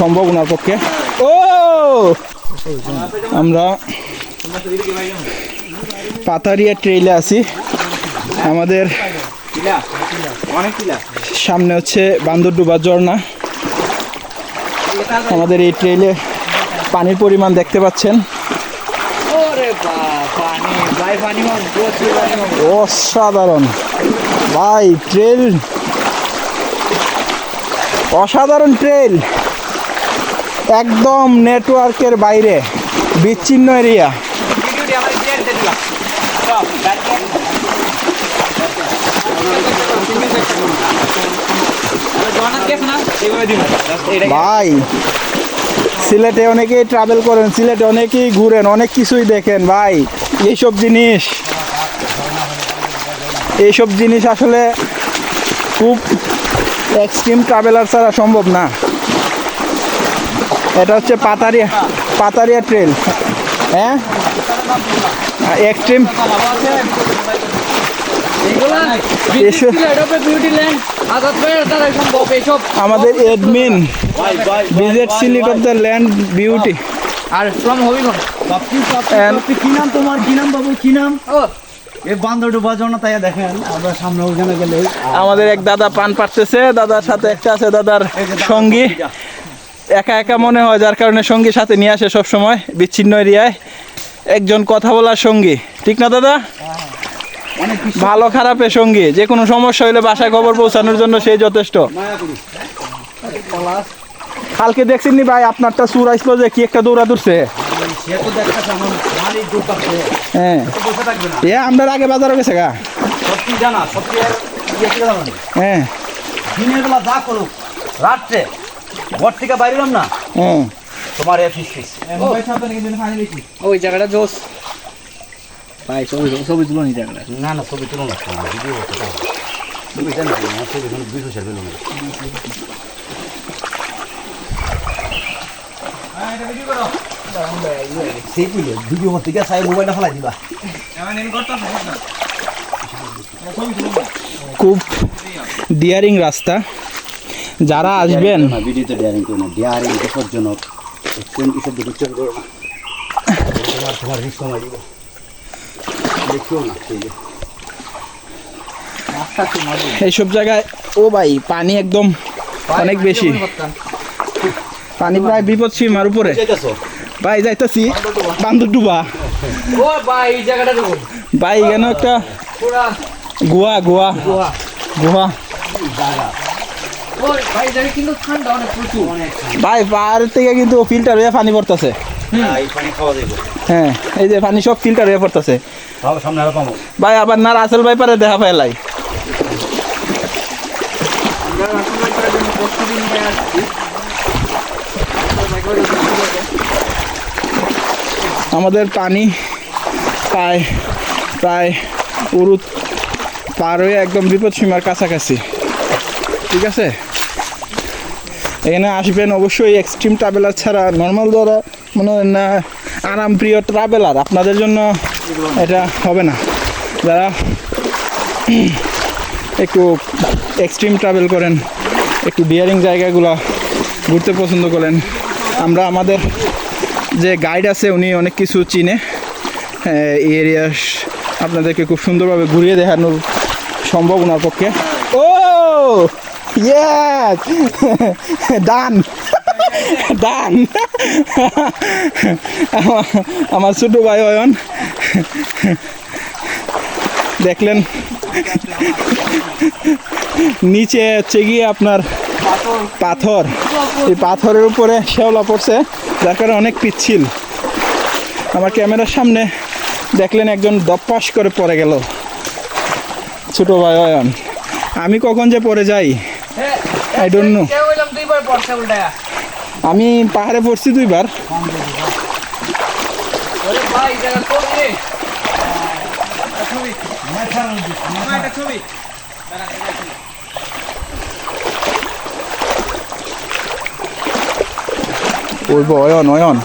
সম্ভব ওনার পক্ষে। ও! আমরা পাতারিয়া ট্রেইলে আছি। আমাদের সামনে হচ্ছে বান্দর বান্দরডুবা ঝর্ণা। আমাদের এই ট্রেইলে পানির পরিমাণ দেখতে পাচ্ছেন। অসাধারণ। ভাই ট্রেল অসাধারণ ট্রেল একদম নেটওয়ার্কের বাইরে, বিচ্ছিন্ন এরিয়া। ভাই, সিলেটে অনেকেই ট্রাভেল করেন, সিলেটে অনেকেই ঘুরেন, অনেক কিছুই দেখেন, ভাই। এইসব জিনিস এইসব জিনিস আসলে খুব এক্সট্রিম ট্রাভেলার ছাড়া সম্ভব না। এটা হচ্ছে পাতারিয়া পাতারিয়া ট্রেল হ্যাঁ? এক্সট্রিম আমাদের admin visit Sylhet of the land beauty R from Habiganj কি নাম তোমার? কি নাম বাবু? কি নাম? এই বান্দর ডুবা তাই দেখেন আমরা সামনে ওখানে গেলে আমাদের এক দাদা পান পাড়তেছে দাদার সাথে একটা আছে দাদার সঙ্গী। একা একা মনে হয় যার কারণে সঙ্গী সাথে নিয়ে আসে সব সময় বিচ্ছিন্ন এরিয়ায়। একজন কথা বলার সঙ্গী। ঠিক না দাদা? ভালো খারাপের সঙ্গী। যে কোনো সমস্যা হলে বাসায় খবর পৌঁছানোর জন্য সেই যথেষ্ট। কালকে দেখছেন নি ভাই আপনারটা সুর আসলো যে কি একটা দৌড়া দৌড়ছে হ্যাঁ। আমরা আগে বাজারে গেছে গা। সত্যি জানা সত্যি আর ইয়ে। হ্যাঁ। দিনের বেলা যা করুক রাত্রে ঘর থেকে বাইরেলাম না? হ্যাঁ তোমার এ ফিস ফিস ওই জায়গাটা জোস। ভাই ছবি ছবি তুলো নি জায়গাটা। না না ছবি তুলো না ভিডিও করতে জানো ছবি কোনো দুইশো শেয়ার পেল না সেই তুলো ভিডিও করতে গিয়ে সাই মোবাইলটা ফেলাই দিবা। খুব ডিয়ারিং রাস্তা। যারা আসবেন। ভিডিওতে ডেয়ারিং করো না ডেয়ারিং বিপজ্জনক কোন কিসব দিকে চল করো না তোমার তোমার রিস্ক কমাই দিব দেখিও না সেই এইসব জায়গায় ও ভাই পানি একদম অনেক বেশি। পানি প্রায় বিপদ সীমার উপরে। ভাই যাইতেছি। বান্দর ডুবা ভাই কেন একটা গোয়া গোয়া গোয়া ওই ভাই এই জায়গা কিন্তু ঠান্ডা অনেক প্রচুর। অনেক ভাই পাহাড় থেকে কিন্তু ফিল্টার হয়ে পানি পড়তেছে। হ্যাঁ এই যে পানি সব ফিল্টার হয়ে পড়তেছে। তাও সামনে আরও পাবো ভাই আবার না রাসেল ভাই পারে দেখা পাইলাই। আমাদের পানি প্রায় প্রায় উরুত পার হয়ে একদম বিপদ সীমার কাছাকাছি। ঠিক আছে? এখানে আসবেন অবশ্যই এক্সট্রিম ট্রাভেলার ছাড়া নর্মাল যারা মনে হয় না আরাম প্রিয় ট্রাভেলার আপনাদের জন্য এটা হবে না। যারা একটু এক্সট্রিম ট্রাভেল করেন, একটু ডিয়ারিং জায়গাগুলো ঘুরতে পছন্দ করেন, আমরা আমাদের যে গাইড আছে, উনি অনেক কিছু চিনে। এই এরিয়া আপনাদেরকে খুব সুন্দরভাবে ঘুরিয়ে দেখানোর সম্ভব ওনার পক্ষে। ও! ডান ডান আমার আমার ছোট ভাই অয়ন। দেখলেন? নিচে হচ্ছে গিয়ে আপনার পাথর। এই পাথরের উপরে শেওলা পড়ছে, যার কারণে অনেক পিচ্ছিল। আমার ক্যামেরার সামনে দেখলেন একজন দপ্পাস করে পড়ে গেল। ছোট ভাই অয়ন। আমি কখন যে পড়ে যাই? হ্যাঁ, ডোন্ট নো আমি পাহাড়ে পড়ছি দুইবার। ছবি। ছবি। বলব অয়ন অয়ন